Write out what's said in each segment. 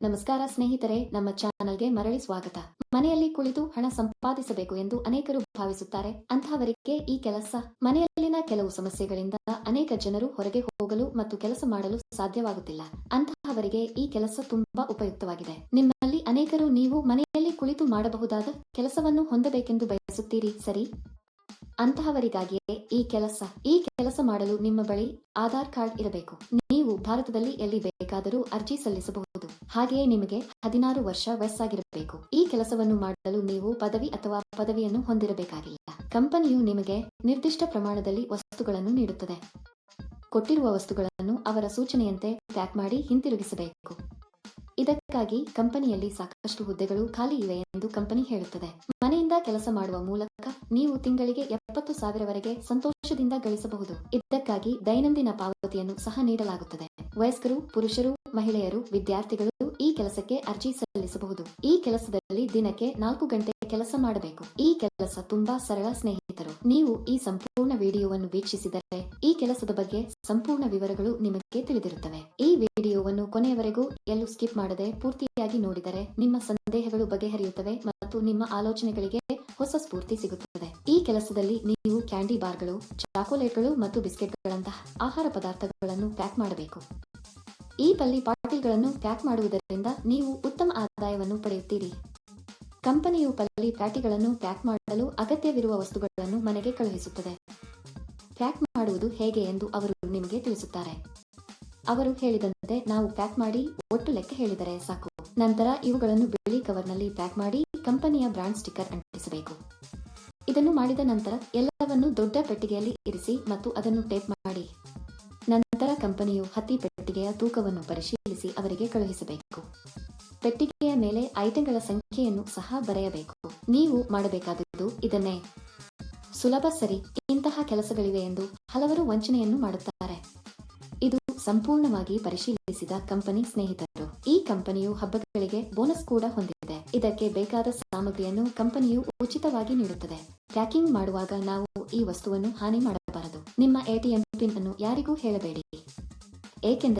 ನಮಸ್ಕಾರ ಸ್ನೇಹಿತರೆ, ನಮ್ಮ ಚಾನಲ್ಗೆ ಮರಳಿ ಸ್ವಾಗತ. ಮನೆಯಲ್ಲಿ ಕುಳಿತು ಹಣ ಸಂಪಾದಿಸಬೇಕು ಎಂದು ಅನೇಕರು ಭಾವಿಸುತ್ತಾರೆ. ಅಂತಹವರಿಗೆ ಈ ಕೆಲಸ, ಮನೆಯಲ್ಲಿನ ಕೆಲವು ಸಮಸ್ಯೆಗಳಿಂದ ಅನೇಕ ಜನರು ಹೊರಗೆ ಹೋಗಲು ಮತ್ತು ಕೆಲಸ ಮಾಡಲು ಸಾಧ್ಯವಾಗುತ್ತಿಲ್ಲ. ಅಂತಹವರಿಗೆ ಈ ಕೆಲಸ ತುಂಬಾ ಉಪಯುಕ್ತವಾಗಿದೆ. ನಿಮ್ಮಲ್ಲಿ ಅನೇಕರು ನೀವು ಮನೆಯಲ್ಲಿ ಕುಳಿತು ಮಾಡಬಹುದಾದ ಕೆಲಸವನ್ನು ಹೊಂದಬೇಕೆಂದು ಬಯಸುತ್ತೀರಿ, ಸರಿ? ಅಂತಹವರಿಗಾಗಿಯೇ ಈ ಕೆಲಸ ಈ ಕೆಲಸ ಮಾಡಲು ನಿಮ್ಮ ಬಳಿ ಆಧಾರ್ ಕಾರ್ಡ್ ಇರಬೇಕು. ನೀವು ಭಾರತದಲ್ಲಿ ಎಲ್ಲಿ ಬೇಕಾದರೂ ಅರ್ಜಿ ಸಲ್ಲಿಸಬಹುದು. ಹಾಗೆಯೇ ನಿಮಗೆ ಹದಿನಾರು ವರ್ಷ ವಯಸ್ಸಾಗಿರಬೇಕು. ಈ ಕೆಲಸವನ್ನು ಮಾಡಲು ನೀವು ಪದವಿ ಅಥವಾ ಪದವಿಯನ್ನು ಹೊಂದಿರಬೇಕಾಗಿಲ್ಲ. ಕಂಪನಿಯು ನಿಮಗೆ ನಿರ್ದಿಷ್ಟ ಪ್ರಮಾಣದಲ್ಲಿ ವಸ್ತುಗಳನ್ನು ನೀಡುತ್ತದೆ. ಕೊಟ್ಟಿರುವ ವಸ್ತುಗಳನ್ನು ಅವರ ಸೂಚನೆಯಂತೆ ಪ್ಯಾಕ್ ಮಾಡಿ ಹಿಂತಿರುಗಿಸಬೇಕು. ಇದಕ್ಕಾಗಿ ಕಂಪನಿಯಲ್ಲಿ ಸಾಕಷ್ಟು ಹುದ್ದೆಗಳು ಖಾಲಿ ಇವೆ ಎಂದು ಕಂಪನಿ ಹೇಳುತ್ತದೆ. ಮನೆಯಿಂದ ಕೆಲಸ ಮಾಡುವ ಮೂಲಕ ನೀವು ತಿಂಗಳಿಗೆ ಎಪ್ಪತ್ತು ಸಾವಿರವರೆಗೆ ಸಂತೋಷದಿಂದ ಗಳಿಸಬಹುದು. ಇದಕ್ಕಾಗಿ ದೈನಂದಿನ ಪಾವತಿಯನ್ನು ಸಹ ನೀಡಲಾಗುತ್ತದೆ. ವಯಸ್ಕರು, ಪುರುಷರು ಮಹಿಳೆಯರು, ವಿದ್ಯಾರ್ಥಿಗಳು ಈ ಕೆಲಸಕ್ಕೆ ಅರ್ಜಿ ಸಲ್ಲಿಸಬಹುದು. ಈ ಕೆಲಸದಲ್ಲಿ ದಿನಕ್ಕೆ ನಾಲ್ಕು ಗಂಟೆ ಕೆಲಸ ಮಾಡಬೇಕು. ಈ ಕೆಲಸ ತುಂಬಾ ಸರಳ ಸ್ನೇಹಿತರು. ನೀವು ಈ ಸಂಪೂರ್ಣ ವಿಡಿಯೋವನ್ನು ವೀಕ್ಷಿಸಿದರೆ ಈ ಕೆಲಸದ ಬಗ್ಗೆ ಸಂಪೂರ್ಣ ವಿವರಗಳು ನಿಮಗೆ ತಿಳಿದಿರುತ್ತವೆ. ಈ ವಿಡಿಯೋವನ್ನು ಕೊನೆಯವರೆಗೂ ಎಲ್ಲೂ ಸ್ಕಿಪ್ ಮಾಡದೆ ಪೂರ್ತಿಯಾಗಿ ನೋಡಿದರೆ ನಿಮ್ಮ ಸಂದೇಹಗಳು ಬಗೆಹರಿಯುತ್ತವೆ ಮತ್ತು ನಿಮ್ಮ ಆಲೋಚನೆಗಳಿಗೆ ಹೊಸ ಸ್ಫೂರ್ತಿ ಸಿಗುತ್ತದೆ. ಈ ಕೆಲಸದಲ್ಲಿ ನೀವು ಕ್ಯಾಂಡಿ ಬಾರ್ಗಳು, ಚಾಕೊಲೇಟ್ಗಳು ಮತ್ತು ಬಿಸ್ಕೆಟ್ಗಳಂತಹ ಆಹಾರ ಪದಾರ್ಥಗಳನ್ನು ಪ್ಯಾಕ್ ಮಾಡಬೇಕು. ಈ ಪಲ್ಲಿ ಪಾಟೀಲ್ಗಳನ್ನು ಪ್ಯಾಕ್ ಮಾಡುವುದರಿಂದ ನೀವು ಉತ್ತಮ ಆದಾಯವನ್ನು ಪಡೆಯುತ್ತೀರಿ. ಕಂಪನಿಯು ಪಲ್ಲಿ ಪ್ಯಾಟಿಗಳನ್ನು ಪ್ಯಾಕ್ ಮಾಡಲು ಅಗತ್ಯವಿರುವ ವಸ್ತುಗಳನ್ನು ಮನೆಗೆ ಕಳುಹಿಸುತ್ತದೆ. ಪ್ಯಾಕ್ ಮಾಡುವುದು ಹೇಗೆ ಎಂದು ಅವರು ನಿಮಗೆ ತಿಳಿಸುತ್ತಾರೆ. ಅವರು ಹೇಳಿದಂತೆ ನಾವು ಪ್ಯಾಕ್ ಮಾಡಿ ಒಟ್ಟು ಲೆಕ್ಕ ಹೇಳಿದರೆ ಸಾಕು. ನಂತರ ಇವುಗಳನ್ನು ಬಿಳಿ ಕವರ್ನಲ್ಲಿ ಪ್ಯಾಕ್ ಮಾಡಿ ಕಂಪನಿಯ ಬ್ರಾಂಡ್ ಸ್ಟಿಕ್ಕರ್ ಅಂಟಿಸಬೇಕು. ಇದನ್ನು ಮಾಡಿದ ನಂತರ ಎಲ್ಲವನ್ನು ದೊಡ್ಡ ಪೆಟ್ಟಿಗೆಯಲ್ಲಿ ಇರಿಸಿ ಮತ್ತು ಅದನ್ನು ಟೇಪ್ ಮಾಡಿ. ನಂತರ ಕಂಪನಿಯು ಹತ್ತಿ ಪೆಟ್ಟಿಗೆಯ ತೂಕವನ್ನು ಪರಿಶೀಲಿಸಿ ಅವರಿಗೆ ಕಳುಹಿಸಬೇಕು. ಪೆಟ್ಟಿಗೆಯ ಮೇಲೆ ಐಟಂಗಳ ಸಂಖ್ಯೆಯನ್ನು ಸಹ ಬರೆಯಬೇಕು. ನೀವು ಮಾಡಬೇಕಾದದ್ದು ಇದನ್ನೇ. ಸುಲಭ ಸರಿ, ಇಂತಹ ಕೆಲಸಗಳಿವೆ ಎಂದು ಹಲವರು ವಂಚನೆಯನ್ನು ಮಾಡುತ್ತಾರೆ. ಇದು ಸಂಪೂರ್ಣವಾಗಿ ಪರಿಶೀಲಿಸಿದ ಕಂಪನಿ ಸ್ನೇಹಿತರು. ಈ ಕಂಪನಿಯು ಹಬ್ಬಗಳಿಗೆ ಬೋನಸ್ ಕೂಡ ಹೊಂದಿದೆ. ಇದಕ್ಕೆ ಬೇಕಾದ ಸಾಮಗ್ರಿಯನ್ನು ಕಂಪನಿಯು ಉಚಿತವಾಗಿ ನೀಡುತ್ತದೆ. ಪ್ಯಾಕಿಂಗ್ ಮಾಡುವಾಗ ನಾವು ಈ ವಸ್ತುವನ್ನು ಹಾನಿ ಮಾಡಬಾರದು. ನಿಮ್ಮ ಎಟಿಎಂ ಪಿನ್ ಅನ್ನು ಯಾರಿಗೂ ಹೇಳಬೇಡಿ. ಏಕೆಂದರೆ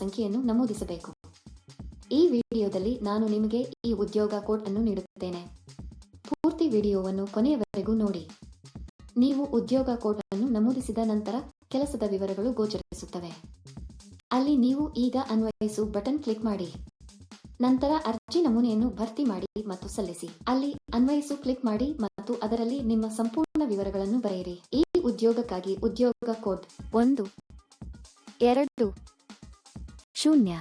ಸಂಖ್ಯೆಯನ್ನು ನಮೂದಿಸಬೇಕು. ಈ ವಿಡಿಯೋದಲ್ಲಿ ನಾನು ನಿಮಗೆ ಈ ಉದ್ಯೋಗ ಕೋಡ್ ಅನ್ನು ನೀಡುತ್ತೇನೆ. ಪೂರ್ತಿ ವಿಡಿಯೋವನ್ನು ಕೊನೆಯವರೆಗೂ ನೋಡಿ. ನೀವು ಉದ್ಯೋಗ ಕೋಡ್ ಅನ್ನು ನಮೂದಿಸಿದ ನಂತರ ಕೆಲಸದ ವಿವರಗಳು ಗೋಚರಿಸುತ್ತವೆ. ಅಲ್ಲಿ ನೀವು ಈಗ ಅನ್ವಯಿಸು ಬಟನ್ ಕ್ಲಿಕ್ ಮಾಡಿ. ನಂತರ ಅರ್ಜಿ ನಮೂನೆಯನ್ನು ಭರ್ತಿ ಮಾಡಿ ಮತ್ತು ಸಲ್ಲಿಸಿ. ಅಲ್ಲಿ ಅನ್ವಯಿಸು ಕ್ಲಿಕ್ ಮಾಡಿ ಮತ್ತು ಅದರಲ್ಲಿ ನಿಮ್ಮ ಸಂಪೂರ್ಣ ವಿವರಗಳನ್ನು ಬರೆಯಿರಿ. ಈ ಉದ್ಯೋಗಕ್ಕಾಗಿ ಉದ್ಯೋಗ ಕೋಡ್ ಒಂದು, ಎರಡು ಶೂನ್ಯ.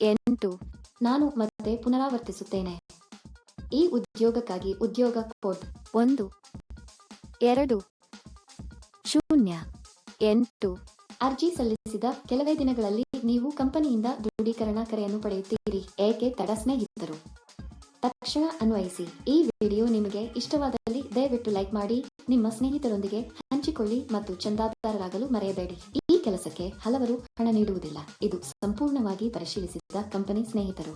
ಎಂಟು. ನಾನು ಮತ್ತೆ ಪುನರಾವರ್ತಿಸುತ್ತೇನೆ. ಈ ಉದ್ಯೋಗಕ್ಕಾಗಿ ಉದ್ಯೋಗ ಕೋಡ್ ಒಂದು. ಎರಡು. ಶೂನ್ಯ. ಎಂಟು. ಅರ್ಜಿ ಸಲ್ಲಿಸಿದ ಕೆಲವೇ ದಿನಗಳಲ್ಲಿ ನೀವು ಕಂಪನಿಯಿಂದ ದೃಢೀಕರಣ ಕರೆಯನ್ನು ಪಡೆಯುತ್ತೀರಿ, ಏಕೆ ತಡ ಸ್ನೇಹಿತರು? ತಕ್ಷಣ ಅನ್ವಯಿಸಿ. ಈ ವಿಡಿಯೋ ನಿಮಗೆ ಇಷ್ಟವಾದಲ್ಲಿ ದಯವಿಟ್ಟು ಲೈಕ್ ಮಾಡಿ, ನಿಮ್ಮ ಸ್ನೇಹಿತರೊಂದಿಗೆ ಹಂಚಿಕೊಳ್ಳಿ ಮತ್ತು ಚಂದಾದಾರರಾಗಲು ಮರೆಯಬೇಡಿ. ಈ ಕೆಲಸಕ್ಕೆ ಹಲವರು ಹಣ ನೀಡುವುದಿಲ್ಲ. ಇದು ಸಂಪೂರ್ಣವಾಗಿ ಪರಿಶೀಲಿಸಿದ ಕಂಪನಿ ಸ್ನೇಹಿತರು.